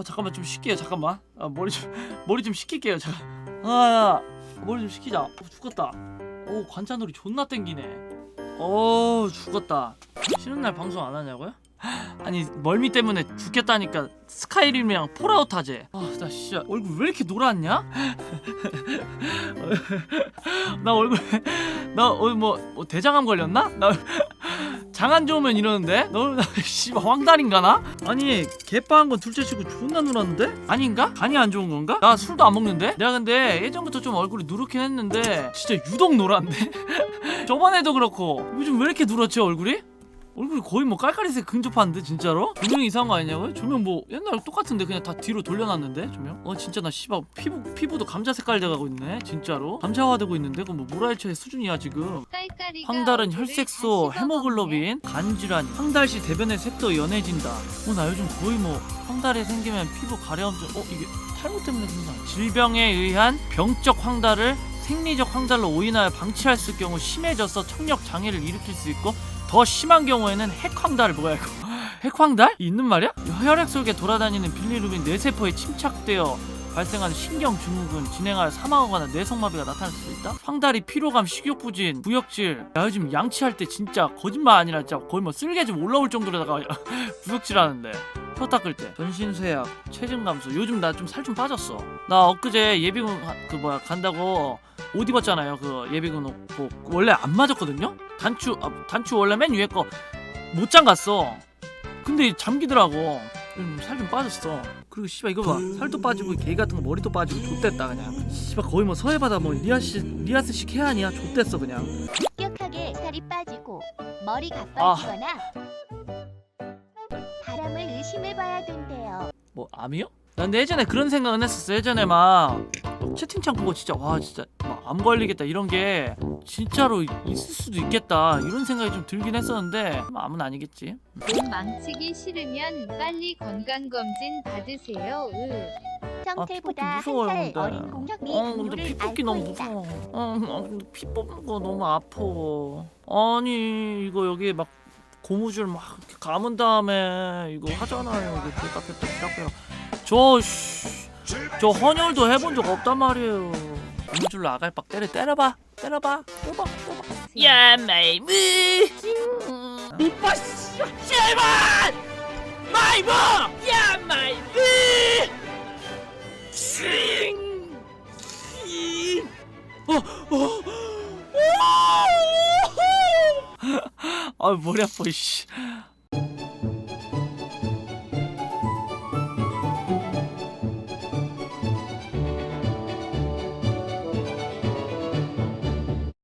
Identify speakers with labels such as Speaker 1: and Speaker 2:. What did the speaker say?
Speaker 1: 어 잠깐만 좀 쉴게요 잠깐만. 아, 머리 좀 머리 좀 식힐게요 잠깐 아야 머리 좀 식히자. 어, 죽었다. 오 관자놀이 존나 땡기네. 어 죽었다. 쉬는 날 방송 안 하냐고요? 아니 멀미 때문에 죽겠다니까 스카이림이랑 폴아웃 하재. 아나 진짜 얼굴 왜 이렇게 노랗냐? 나 얼굴 나 어디 뭐, 뭐 대장암 걸렸나? 나 장 안 좋으면 이러는데? 너 씨발 황달인가 나? 아니 개빠한 건 둘째치고 존나 누랐는데? 아닌가? 간이 안 좋은 건가? 나 술도 안 먹는데? 내가 근데 예전부터 좀 얼굴이 누렇긴 했는데 진짜 유독 노랗네? 저번에도 그렇고 요즘 왜 이렇게 누렇지 얼굴이? 얼굴이 거의 뭐 깔깔이색 근접한데 진짜로? 조명이 이상한 거 아니냐고요? 조명 뭐 옛날 똑같은데 그냥 다 뒤로 돌려놨는데 조명? 어 진짜 나 씨발 피부 피부도 감자 색깔 돼가고 있네 진짜로 감자화 되고 있는데 그건 뭐 모라일처의 수준이야 지금 황달은 혈색소,
Speaker 2: 다
Speaker 1: 헤모글로빈, 간질환, 황달시 대변의 색도 연해진다. 어, 나 요즘 거의 뭐 황달이 생기면 피부 가려움증, 어 이게 탈모 때문에 그런 거 아니야? 질병에 의한 병적 황달을 생리적 황달로 오인하여 방치할 수 경우 심해져서 청력 장애를 일으킬 수 있고 더 심한 경우에는 핵황달 뭐야 이거? 핵황달? 있는 말이야? 혈액 속에 돌아다니는 빌리루빈 뇌세포에 침착되어 발생하는 신경 증후군 진행하여 사망하거나 뇌성마비가 나타날 수도 있다. 황달이 피로감, 식욕부진, 구역질. 야 요즘 양치할 때 진짜 거짓말 아니라 진짜 거의 뭐 쓸개 좀 올라올 정도로다가 구역질하는데. 혀 닦을 때 전신 쇠약, 체중 감소. 요즘 나 좀 살좀 빠졌어. 나 엊그제 예비군 가- 그 뭐야 간다고 옷 입었잖아요. 그 예비군 옷 뭐, 원래 안 맞았거든요. 단추 아, 단추 원래 맨 위에 거 못 잠갔어. 근데 잠기더라고. 살 좀 빠졌어. 그리고 씨발 이거 봐. 살도 빠지고 개 같은 거 머리도 빠지고 좆됐다 그냥. 씨발 거의 뭐 서해바다 뭐 리아스 리아스식 해안이야. 좆됐어 그냥.
Speaker 3: 급격하게 살이 빠지고 머리가
Speaker 1: 아.
Speaker 3: 빠지거나 바람을 의심해봐야 된대요.
Speaker 1: 뭐 암이요? 나 근데 예전에 그런 생각은 했었어. 예전에 막 채팅창 보고 진짜 와 진짜 막암 걸리겠다 이런 게 진짜로 있을 수도 있겠다 이런 생각이 좀 들긴 했었는데 뭐 암은 아니겠지.
Speaker 2: 몸 망치기 싫으면 빨리 건강검진 받으세요. 으.
Speaker 3: 성태보다
Speaker 1: 아,
Speaker 3: 한
Speaker 1: 무서워요,
Speaker 3: 살
Speaker 1: 근데.
Speaker 3: 어린 공격이
Speaker 1: 어 근데
Speaker 3: 분노를
Speaker 1: 피 뽑기 너무
Speaker 3: 있다.
Speaker 1: 무서워. 어, 어 근데 피 뽑는 거 너무 아파. 아니 이거 여기 막 고무줄 막 이렇게 감은 다음에 이거 하잖아요. 이거 뺐다 뺐다 뺐다 저 씨, 저 헌혈도 해본 적 없단 말이에요. 고무줄로 아갈빡 때려 때려봐 때려봐 때려봐 때려봐. 야 마이브 이빠 씨 제발 마이브 야 마이브 싱 싱. 어, 어, 어. 아 머리 아파 씨.